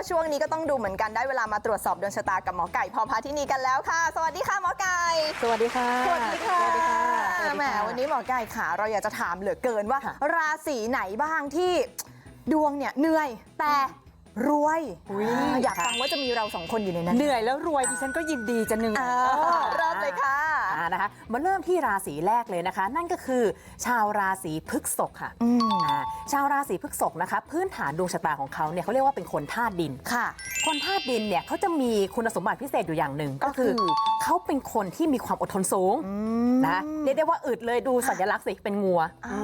ว่าช่วงนี้ก็ต้องดูเหมือนกันได้เวลามาตรวจสอบดวงชะตากับหมอไก่พอพาที่นี่กันแล้วค่ะ สวัสดีค่ะหมอไก่ สวัสดีค่ะ สวัสดีค่ะสวัสดีค่ะสวัสดีแหมค่ะวันนี้หมอไก่ค่ะ เราอยากจะถามเหลือเกินว่าค่ะราศีไหนบ้างที่ดวงเนี่ยเหนื่อยแต่รวยอุ๊ยอ่าอยากฟังว่าจะมีเราสองคนอยู่ในนั้น เหนื่อยแล้วรวยดิฉันก็ยินดีจะเหนื่อยเออเริ่มเลยค่ะอ่า นะคะมาเริ่มที่ราศีแรกเลยนะคะ นั่นก็คือชาวราศีพฤษภค่ะอืมอ่าชาวราศีพฤษภนะคะ พื้นฐานดวงชะตาของเขาเนี่ยเขาเรียกว่าเป็นคนธาตุดิน ค่ะ คนธาตุดินเนี่ยเขาจะมีคุณสมบัติพิเศษอยู่อย่างหนึ่งก็คือก็คือ เขาเป็นคนที่มีความอดทนสูงนะเรียกได้ว่าอึดเลยดูสัญลักษณ์สิเป็นงัว อ่า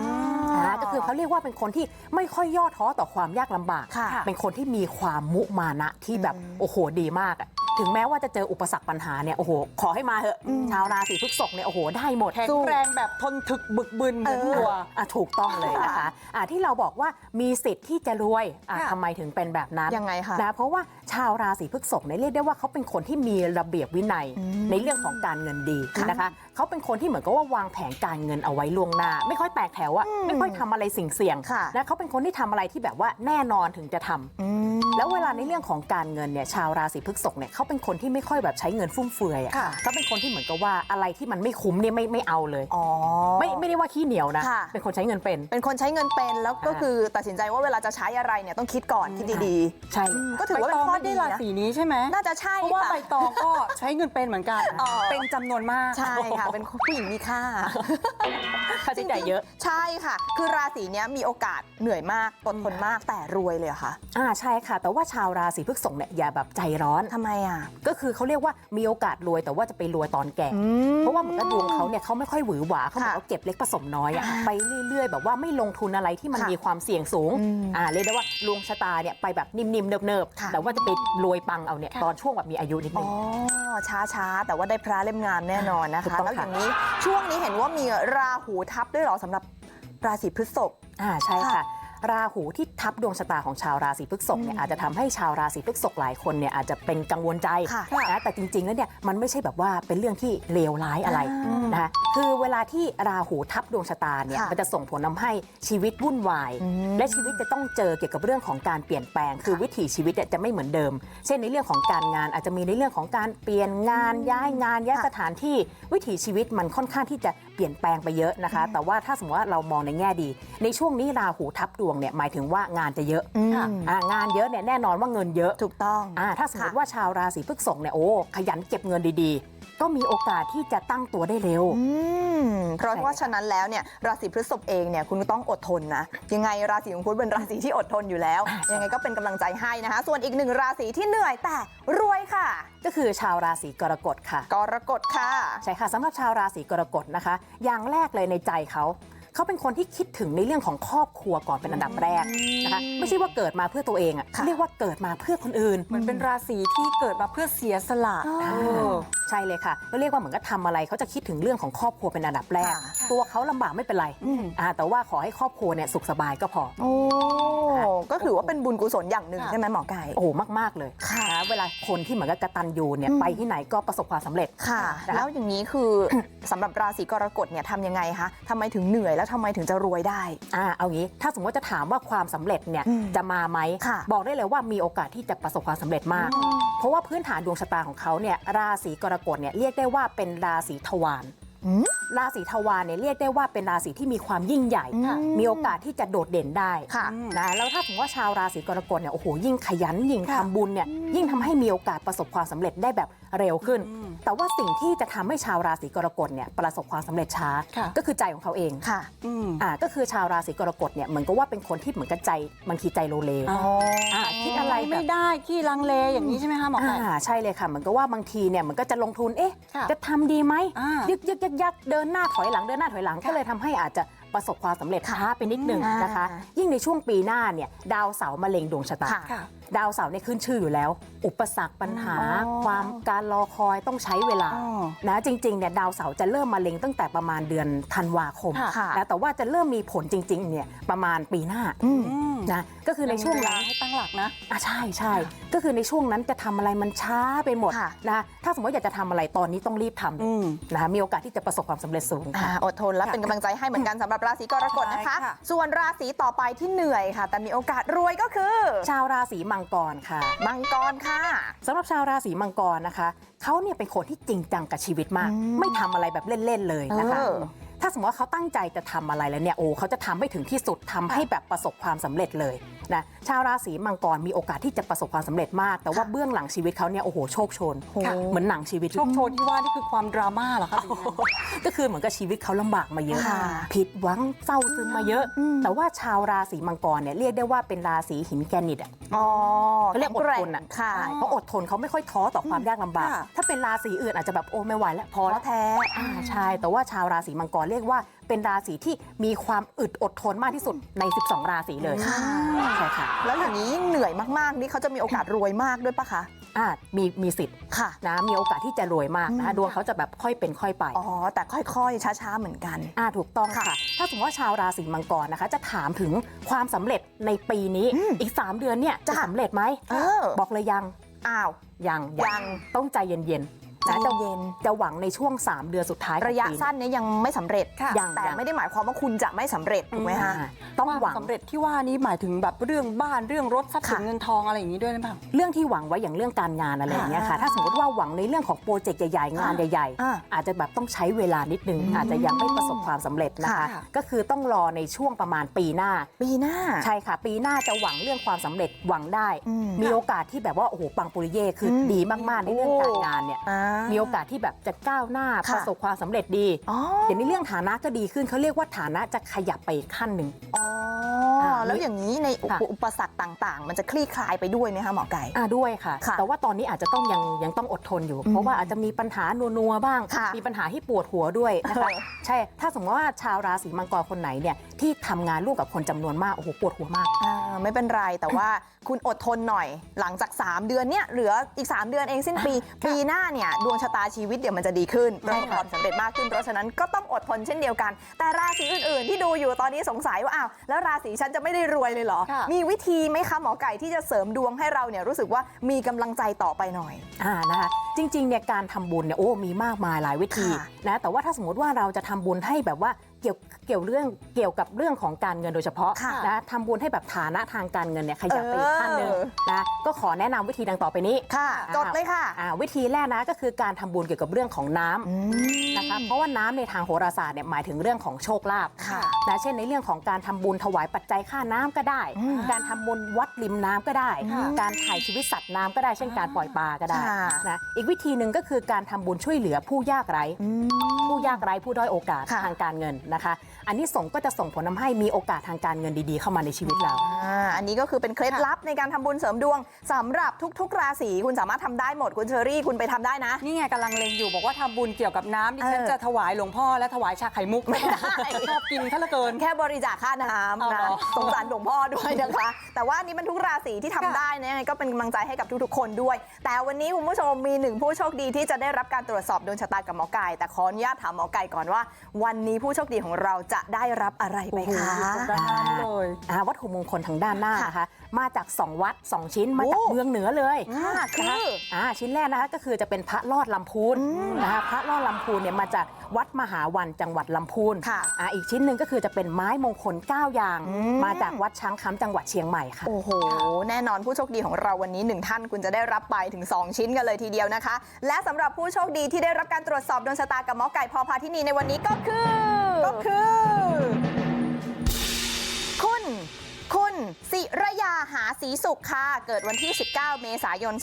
อ่าก็คือเขาเรียกว่าเป็นคนที่ไม่ค่อยย่อท้อต่อความยากลำบาก ค่ะเป็นคนที่มีความมุมานะที่แบบอืมโอ้โหดีมากอะ ถึงแม้ว่าจะเจออุปสรรคปัญหาเนี่ยโอ้โหขอให้มาเถอะอืมชาวราศีพฤษภเนี่ยโอ้โหได้หมดแข็งแรงแบบทนถึกบึกบึนเหมือนวัวอะถูกต้องเลยนะคะอะที่เราบอกว่ามีสิทธิ์ที่จะรวยอะค่ะทำไมถึงเป็นแบบนั้นยังไงคะนะเพราะว่า ชาวราศีพฤษภเนี่ยเรียกได้ว่าเขาเป็นคนที่มีระเบียบวินัยอืมในเรื่องของการเงินดีค่ะนะคะเขาเป็นคนที่เหมือนกับว่าวางแผนการเงินเอาไว้ล่วงหน้า ไม่ค่อยแตกแถวอะอืมไม่ค่อยทำอะไรสิ่งเสี่ยงค่ะนะเขาเป็นคนที่ทำอะไรที่แบบว่าแน่นอนถึงจะทำอืมแล้วเวลาในเรื่องของการเงินเนี่ยชาวราศีพฤษภเนี่ยเขาเป็นคนที่ไม่ค่อยแบบใช้เงินฟุ่มเฟือยอะค่ะเขาเป็นคนที่เหมือนกับว่าอะไรที่มันไม่คุ้มเนี่ยไม่ไม่เอาเลยอ๋อไม่ไม่ได้ ว่าขี้เหนียวนะค่ะเป็นคนใช้เงินเป็น เป็นคนใช้เงินเป็นแล้วก็อ่าคือตัดสินใจว่าเวลาจะใช้อะไรเนี่ยต้องคิดก่อนคิดดีใช่ๆอืมก็ถือว่าใบเป็ตนองข้อไม่ดีได้รานะศีนี้ใช่ไหมน่าจะใช่เพราะว่าค่ะใบตองก็ใช้เงินเป็นเหมือนกันอ๋อเป็นจำนวนมาก ใช่ค่ะ เป็นผู้หญิงมีค่า ค่าใช้จ่ายเยอะ ใช่ค่ะ คือราศีเนี้ยมีโอกาสเหนื่อยมากอดทนมากแต่รวยเลยเหรอค่ะอ่าใช่ค่ะ แต่ว่าชาวราศีพฤษภเนี่ยอย่าแบบใจร้อนทำไมอะก็คือเขาเรียกว่ามีโอกาสรวยแต่ว่าจะไปรวยตอนแก่ เพราะว่าเหมือนกับดวงเขาเนี่ยเขาไม่ค่อยหวือหวาเขาเหมือนค่ะเขาเก็บเล็กผสมน้อยอะอ่าไปเรื่อยๆ แบบว่าไม่ลงทุนอะไรที่มันค่ะมีความเสี่ยงสูงอืมอ่าเรียกได้ว่าดวงชะตาเนี่ยไปแบบนิ่มๆเนิบค่ะๆแต่ว่าจะไปรวยปังเอาเนี่ยค่ะตอนช่วงแบบมีอายุนิดนึอ๋งอช้าช้าๆแต่ว่าได้พระเล่มงามแน่นอนนะถูกคะต้องแล้วอค่ะย่างนี้ช่วงนี้เห็นว่ามีราหูทับด้วยเหรอสำหรับราศีพฤษภอ่าใช่ค่ะค่ะ ราหูที่ทับดวงชะตาของชาวราศีพฤษภเนี่ยอาจจะทำให้ชาวราศีพฤษภหลายคนเนี่ยอาจจะเป็นกังวลใจค่ะนะแต่จริงๆแล้วเนี่ยมันไม่ใช่แบบว่าเป็นเรื่องที่เลวร้ายอะไรอ่านนะคะคือเวลาที่ราหูทับดวงชะตาเนี่ยค่ะมันจะส่งผลทำให้ชีวิตวุ่นวายอืมและชีวิตจะต้องเจอเกี่ยวกับเรื่องของการเปลี่ยนแปลง คือวิถีชีวิตเนี่ยจะไม่เหมือนเดิม เช่นในเรื่องของการงานอาจจะมีในเรื่องของการเปลี่ยนงานย้ายงานย้ายค่ะสถานที่วิถีชีวิตมันค่อนข้างที่จะเปลี่ยนแปลงไปเยอะนะคะ แต่ว่าถ้าสมมติว่าเรามองในแง่ดี ในช่วงนี้ราหูทับดวงเนี่ยหมายถึงว่างานจะเยอะอืมอ่างานเยอะเนี่ยแน่นอนว่าเงินเยอะถูกต้องอ่าถ้าสมมติค่ะว่าชาวราศีพฤษภเนี่ยโอ้ขยันเก็บเงินดีๆ ก็มีโอกาสที่จะตั้งตัวได้เร็วอืมเพราะใช่ว่าฉะนั้นแล้วเนี่ยราศีพฤษภเองเนี่ยคุณก็ต้องอดทนนะยังไงราศีของคุณเป็นราศีที่อดทนอยู่แล้ว ยังไงก็เป็นกำลังใจให้นะคะ ส่วนอีกหนึ่งราศีที่เหนื่อยแต่รวยค่ะ ก็คือชาวราศีกรกฎค่ะ กรกฎค่ะ ใช่ค่ะสำหรับชาวราศีกรกฎนะคะ อย่างแรกเลยในใจเขา เขาเป็นคนที่คิดถึงในเรื่องของครอบครัวก่อนเป็นอันดับแรกนะคะไม่ใช่ว่าเกิดมาเพื่อตัวเองอะค่ะเรียกว่าเกิดมาเพื่อคนอื่น เหมือนเป็นราศีที่เกิดมาเพื่อเสียสละอ๋อเออใช่เลยค่ะก็เรียกว่าเหมือนกับทำอะไรเขาจะคิดถึงเรื่องของครอบครัวเป็นอันดับแรกค่ะตัวเขาลำบากไม่เป็นไรอืมอ่าแต่ว่าขอให้ครอบครัวเนี่ยสุขสบายก็พอโอ้ก็ถือว่าเป็นบุญกุศลอย่างหนึ่งค่ะใช่ไหมหมอไก่โอ้โหมาก ๆ เลยค่ะนะเวลาคนที่เหมือนกับกตัญญูเนี่ยอืมไปที่ไหนก็ประสบความสำเร็จค่ะนะคะแล้วอย่างนี้คือสำหรับราศีกรกฎเนี่ยทำยังไงคะทำไมถึงเหนื่อยแล้วทำไมถึงจะรวยได้อ่าเอางี้ ถ้าสมมติว่าจะถามว่าความสำเร็จเนี่ยอืมจะมาไหมค่ะบอกได้เลยว่ามีโอกาสที่จะประสบความสำเร็จมาก เพราะว่าพื้นฐานดวงชะตาของเขาเนี่ยราศีกรกฎเนี่ยเรียกได้ว่าเป็นราศีทวารอืมราศีทวารเนี่ยเรียกได้ว่าเป็นราศีที่มีความยิ่งใหญ่อืมมีโอกาสที่จะโดดเด่นได้ค่ะนะแล้วถ้าสมมติว่าชาวราศีกรกฎเนี่ยโอ้โหยิ่งขยันยิ่งค่ะทำบุญเนี่ยยิ่งทำให้มีโอกาสประสบความสำเร็จได้แบบเร็วขึ้นอืมแต่ว่าสิ่งที่จะทำให้ชาวราศีกรกฎเนี่ยประสบความสำเร็จช้าค่ะก็คือใจของเขาเองค่ะอืมอ่าก็คือชาวราศีกรกฎเนี่ยเหมือนกับว่าเป็นคนที่เหมือนกับใจบางทีใจโลเลอ๋ออ่าคิดอะไรแบบไม่ได้ขี้ลังเลอย่างนี้ใช่ไหมคะหมอไก่อ่าใช่เลยค่ะเหมือนกับว่าบางทีเนี่ยเหมันก็จะลงทุนเอ๊ะค่ะจะทำดีไหมอ่ายึยึกยึกยักยักเดินหน้าถอยหลังเดินหน้าถอยหลังค่ะก็เลยทำให้อาจจะประสบความสำเร็จช้าไปนิดนึงอ่านนะคะ ยิ่งในช่วงปีหน้าเนี่ยดาวเสาร์มาเล็งดวงชะตาค่ะค่ะ ดาวเสาร์เนี่ยขึ้นชื่ออยู่แล้ว อุปสรรคปัญหาอ๋อความการรอคอยต้องใช้เวลาอ๋อนะจริงๆเนี่ยดาวเสาร์จะเริ่มมาเล็งตั้งแต่ประมาณเดือนธันวาคมค่ะนะแต่ว่าจะเริ่มมีผลจริงๆเนี่ยประมาณปีหน้าอืมอืมนะก็คือในช่วงยันั้นมีเาให้ตั้งหลักนะอะใช่ใช่ก็คือในช่วงนั้นจะทำอะไรมันช้าไปหมดค่ะนะถ้าสมมติอยากจะทำอะไรตอนนี้ต้องรีบทำอืมนะคะมีโอกาสที่จะประสบความสำเร็จสูงอ่าค่ะอดทนและเป็นกำลังใจให้เหมือนกันสำหรับราศีกรกฎนะคะใช่ค่ะส่วนราศีต่อไปที่เหนื่อยค่ะ แต่มีโอกาสรวยก็คือ ชาวราศีมังมังกรค่ะ มังกรค่ะสำหรับชาวราศีมังกรนะคะ เขาเนี่ยเป็นคนที่จริงจังกับชีวิตมากอืมไม่ทำอะไรแบบเล่น ๆ เลยนะคะเออ ถ้าสมมติว่าเขาตั้งใจจะทำอะไรแล้วเนี่ยโอ้เขาจะทำให้ถึงที่สุดทำให้แบบประสบความสำเร็จเลยนะชาวราศีมังกรมีโอกาสที่จะประสบความสำเร็จมาก แต่ว่าเบื้องหลังชีวิตเขาเนี่ยโอ้โหโชคโชนค่ะเหมือนหนังชีวิตโชคโชนที่ว่านี่คือความดราม่าเหรอคะหรือยังไงก็คือเหมือนกับชีวิตเขาลำบากมาเยอะค่ะผิดหวังเศร้าซึมมาเยอะอืมแต่ว่าชาวราศีมังกรเนี่ยเรียกได้ว่าเป็นราศีหินแกรนิตอะอ๋อเขาเรียกอดทนอะค่ะใช่เขาอดทนเขาไม่ค่อยท้อต่อความยากลำบากค่ะถ้าเป็นราศีอื่นอาจจะแบบโอ้ไม่ไหวแล้วพอเพแล้วราะแท้อ่าใช่แต่ว่าชาวราศีมังกรเรียกว่าเป็นราศีที่มีความอึดอดทนมากที่สุดใน 12 ราศีเลยค่ะใช่ค่ะแล้วอย่างนี้ยิ่งเหนื่อยมากๆนี่เขาจะมีโอกาสรวยมากด้วยปะคะอ่ามีมีสิทธิ์ค่ะนะมีโอกาสที่จะรวยมากอืนะมดวงเขาจะแบบค่อยเป็นค่อยไปอ๋อแต่ค่อยๆ ช้าๆเหมือนกันอ่าถูกต้องค่ะค่ะถ้าสมมติว่าชาวราศีมังกรนะคะ จะถามถึงความสำเร็จในปีนี้อืมอีก 3 เดือนเนี่ยจะจ้ะสำเร็จไหมเออบอกเลยยังอ้าวยังยังต้องใจเย็นๆใจ นะจะเย็นจะหวังในช่วง 3 เดือนสุดท้ายของระยะปีสั้นเนี้ยังไม่สำเร็จค่ะยังแต่ยังไม่ได้หมายความว่าคุณจะไม่สำเร็จถูกไหมคะอ่าต้องหวังความสำเร็จที่ว่านี้หมายถึงแบบเรื่องบ้านเรื่องรถทรัพย์สินค่ะเงินทองอะไรอย่างนี้ด้วยหรือเปล่าเรื่องที่หวังไว้อย่างเรื่องการงานอะไรอย่างเงี้ยค่ะค่ะถ้าสมมติว่าหวังในเรื่องของโปรเจกต์ใหญ่ๆงานใหญ่อ่าๆอาจจะแบบต้องใช้เวลานิดนึงอืมอาจจะยังไม่ประสบความสำเร็จนะคะค่ะก็คือต้องรอในช่วงประมาณปีหน้า ปีหน้าใช่ค่ะ ปีหน้าจะหวังเรื่องความสำเร็จหวังได้อืมมีโอกาสที่แบบว่าโอ้โหปังปุริเย่คืออมดีมากๆในเรื่องการงานเนี่ยอ่ามีโอกาสที่แบบจะก้าวหน้าค่ะประสบความสำเร็จดีอ๋ออย่างในเรื่องฐานะก็ดีขึ้นเขาเรียกว่าฐานะจะขยับไปอีกขั้นหนึ่งอ๋อ แล้วอย่างนี้ในอุค่ะปอุปสรรคต่าง ๆ มันจะคลี่คลายไปด้วยไหมคะหมอไก่อ่าด้วยค่ะค่ะ แต่ว่าตอนนี้อาจจะต้องยังยังต้องอดทนอยู่อืมเพราะว่าอาจจะมีปัญหานัวๆบ้างค่ะมีปัญหาที่ปวดหัวด้วยนะคะเออใช่ถ้าสมมติว่าชาวราศีมังกรคนไหนเนี่ยที่ทำงานร่วมกับคนจำนวนมากโอ้โหปวดหัวมากอ่าไม่เป็นไรแต่ว่าคุณอดทนหน่อย หลังจาก 3 เดือนเนี่ยเหลืออีก 3 เดือนเองสิ้นปี ปีหน้าเนี่ยดวงชะตาชีวิตเดี๋ยวมันจะดีขึ้นประสบความสำเร็จมากขึ้น เพราะฉะนั้นก็ต้องอดทนเช่นเดียวกัน แต่ราศีอื่นๆ ที่ดูอยู่ตอนนี้สงสัยว่าอ้าวแล้วราศีฉันจะไม่ได้รวยเลยเหรอค่ะมีวิธีไหมคะหมอไก่ที่จะเสริมดวงให้เราเนี่ยรู้สึกว่ามีกำลังใจต่อไปหน่อยอ่านะคะจริงๆเนี่ยการทำบุญเนี่ยโอ้มีมากมายหลายวิธีค่ะนะแต่ว่าถ้าสมมติว่าเราจะทำบุญให้แบบว่าเกี่ยวเกี่ยวเรื่องเกี่ยวกับเรื่องของการเงินโดยเฉพาะค่ะนะทำบุญให้แบบฐานะทางการเงินเนี่ยขยับไปอีกขั้นหนึ่งเออนะก็ขอแนะนำวิธีดังต่อไปนี้ค่ะอ่าจดเลยค่ะอ่าวิธีแรกนะก็คือการทำบุญเกี่ยวกับเรื่องของน้ำอืมนะคะเพราะว่าน้ำในทางโหราศาสตร์เนี่ยหมายถึงเรื่องของโชคลาภค่ะนะเช่นในเรื่องของการทำบุญถวายปัจจัยค่าน้ำก็ได้อืมการทำบุญวัดริมน้ำก็ได้ค่ะการถ่ายชีวิตสัตว์น้ำก็ได้เช่นการปล่อยปลาก็ได้ค่ะนะอีกวิธีหนึ่งก็คือการทำบุญช่วยเหลือผู้ยากไร้อืมผู้ยากไร้ผู้ด้อยโอกาสค่ะทางการเงินนะคะ อันนี้ส่งส์ก็จะส่งผลทำให้มีโอกาสทางการเงินดีๆ เข้ามาในชีวิตเรา อ่าอันนี้ก็คือเป็นเคล็ดลับในการทำบุญเสริมดวงสำหรับทุก ๆ ราศีคุณสามารถทำได้หมดคุณเชอรี่คุณไปทำได้นะ นี่ไงกำลังเลงอยู่บอกว่าทำบุญเกี่ยวกับน้ำดิฉันเออจะถวายหลวงพ่อและถวายชาไข่มุกไม่ได้ ชอบกินข้าเหลือเกิน แค่บริจาคค่าน้เอาำเหรนะอสงสารหลวงพ่อด้วยนะคะ แต่ว่าอันนี้มันทุกราศีที่ทำค่ะ ได้นะยังไงก็เป็นกำลังใจให้กับทุกๆ คนด้วย แต่วันนี้คุณผู้ชมมีหนึ่งผู้โชคดีที่จะได้รับการตรวจสอบดวงชะตากับหมอไก่แต่ขออนุญาตถามหมอไก่ก่อนว่า วันนี้ผู้โชคดีของเราจะได้รับอะไรไปคะด้านหน้านี่เลยอ่าวัตถุมงคลทางด้านหน้าค่ะนะคะ มาจาก 2 วัด 2 ชิ้นมาจากโอ้เมืองเหนือเลยค่ะคืออ่าชิ้นแรกนะคะก็คือจะเป็นพระลอดลำพูนอืมนะคะพระลอดลำพูนเนี่ยมาจากวัดมหาวันจังหวัดลำพูนค่ะอ่าอีกชิ้นหนึ่งก็คือจะเป็นไม้มงคล 9 อย่างอืมมาจากวัดช้างคำจังหวัดเชียงใหม่ค่ะโอ้โหแน่นอนผู้โชคดีของเราวันนี้หนึ่งท่านคุณจะได้รับไปถึง 2 ชิ้นกันเลยทีเดียวนะคะ และสำหรับผู้โชคดีที่ได้รับการตรวจสอบดวงชะตากับหมอไก่พอพาที่นี่ในวันนี้ก็คือ ก็คือ คุณ คุณสิระยาหาสีสุขค่ะ เกิดวันที่ 19 เมษายน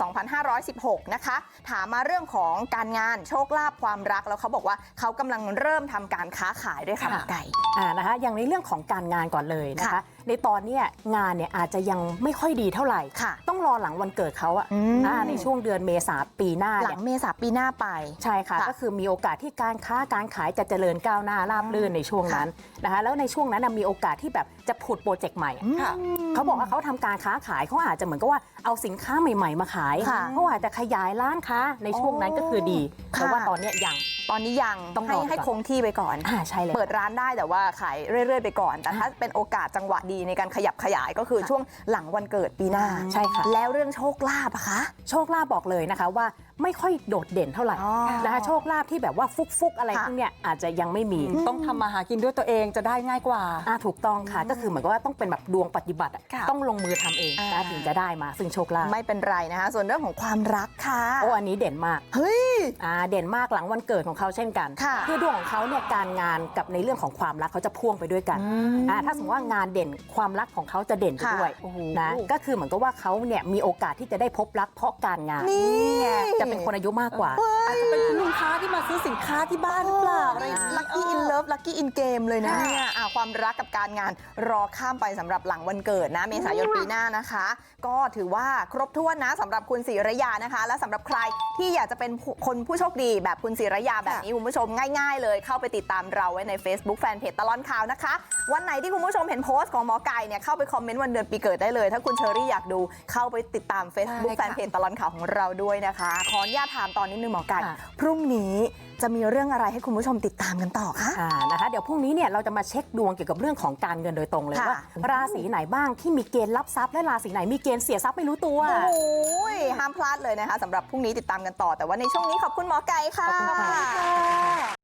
2516 นะคะ ถามมาเรื่องของการงานโชคลาภความรักแล้วเขาบอกว่าเขากำลังเริ่มทำการค้าขายด้วยค่ะหมอไก่ อ่านะคะอย่างในเรื่องของการงานก่อนเลยนะคะ ค่ะ ในตอนเนี้ยงานเนี่ยอาจจะยังไม่ค่อยดีเท่าไหร่ค่ะต้องรอหลังวันเกิดเขาอะอืมอ่าในช่วงเดือนเมษาปีหน้าหลัเนี่ยงเมษาปีหน้าไป ใช่ค่ะค่ะ ก็คือมีโอกาสที่การค้าการขายจะเจริญก้าวหน้าราบรื่นในช่วงนั้นนะคะแล้วในช่วงนั้นนะมีโอกาสที่แบบจะผุดโปรเจกต์ใหม่อะค่ะเขาบอกว่าเขาทำการค้าขายเขาอาจจะเหมือนกับว่าเอาสินค้าใหม่ ๆ มาขายค่ะเขาอาจจะขยายร้านค้าในช่วงนั้นก็คือดีค่ะแต่ว่าตอนเนี้ยยังตอนนี้ยังต้องรอให้ไปก่อนให้คงที่ไปก่อนอ่าใช่เลยเปิดร้านได้แต่ว่าขายเรื่อย ๆ ไปก่อน แต่ถ้าเป็นโอกาสจังหวะดีในการขยับขยายก็คือช่วงหลังวันเกิดปีหน้าใช่ค่ะแล้วเรื่องโชคลาภอะคะโชคลาภบอกเลยนะคะว่าไม่ค่อยโดดเด่นเท่าไหร่อ๋อนะคะโชคลาภที่แบบว่าฟุกๆอะไรค่ะพวกเนี้ยอาจจะยังไม่มีต้องทำมาหากินด้วยตัวเองจะได้ง่ายกว่าอ่าถูกต้องค่ะก็คือเหมือนกับว่าต้องเป็นแบบดวงปฏิบัติอะค่ะต้องลงมือทำเองอ่านะถึงจะได้มาซึ่งโชคลาภไม่เป็นไรนะคะ ส่วนเรื่องของความรักค่ะโอ้อันนี้เด่นมากเฮ้ยอ่าเด่นมากหลังวันเกิดของเขาเช่นกันค่ะอดวงของเขาเนี่ยการงานกับในเรื่องของความรักเขาจะพ่วงไปด้วยกันอ่าถ้าสมมติว่างานเด่นความรักของเขาจะเด่นไปค่ะด้วยโอ้โหนะก็คือเหมือนกับว่าเขาเนี่ยมีโอกาสที่จะได้พบรักเพราะการงานนี่ไงจะเป็นคนอายุมากกว่า อาจจะเป็นคุณลุงค้าที่มาซื้อสินค้าที่บ้านหรือเปล่าอะไรอย่างนี้ ลัคกี้อินเลิฟลัคกี้อินเกมเลยนะเนี่ยอะความรักกับการงานรอข้ามไปสำหรับหลังวันเกิดนะ เมษายนปีหน้านะคะ ก็ถือว่าครบถ้วนนะสำหรับคุณศิรยานะคะ และสำหรับใครที่อยากจะเป็นผู้คนผู้โชคดีแบบคุณศิรยาแบบนี้คุณผู้ชมง่าย ๆ เลยเข้าไปติดตามเราไว้ใน Facebook แฟนเพจตลอดข่าวนะคะ วันไหนที่คุณผู้ชมเห็นโพสต์ของหมอไก่เนี่ยเข้าไปคอมเมนต์วันเดือนปีเกิดได้เลย ถ้าคุณเชอรี่อยากดูเข้าไปติดตาม Facebook ได้แฟค่ะนเพจตลอดข่าวของเราด้วยนะคะขออนุญาตถามตอนนิดนึงหมอไก่ค่ะพรุ่งนี้จะมีเรื่องอะไรให้คุณผู้ชมติดตามกันต่อคะอ่านะคะเดี๋ยวพรุ่งนี้เนี่ยเราจะมาเช็คดวงเกี่ยวกับเรื่องของการเงินโดยตรงเลยค่ะว่าราศีไหนบ้างที่มีเกณฑ์รับทรัพย์และราศีไหนมีเกณฑ์เสียทรัพย์ไม่รู้ตัวโอ้ยห้ามพลาดเลยนะคะสำหรับพรุ่งนี้ติดตามกันต่อ แต่ว่าในช่วงนี้ขอบคุณหมอไก่ค่ะขอบคุณค่ะ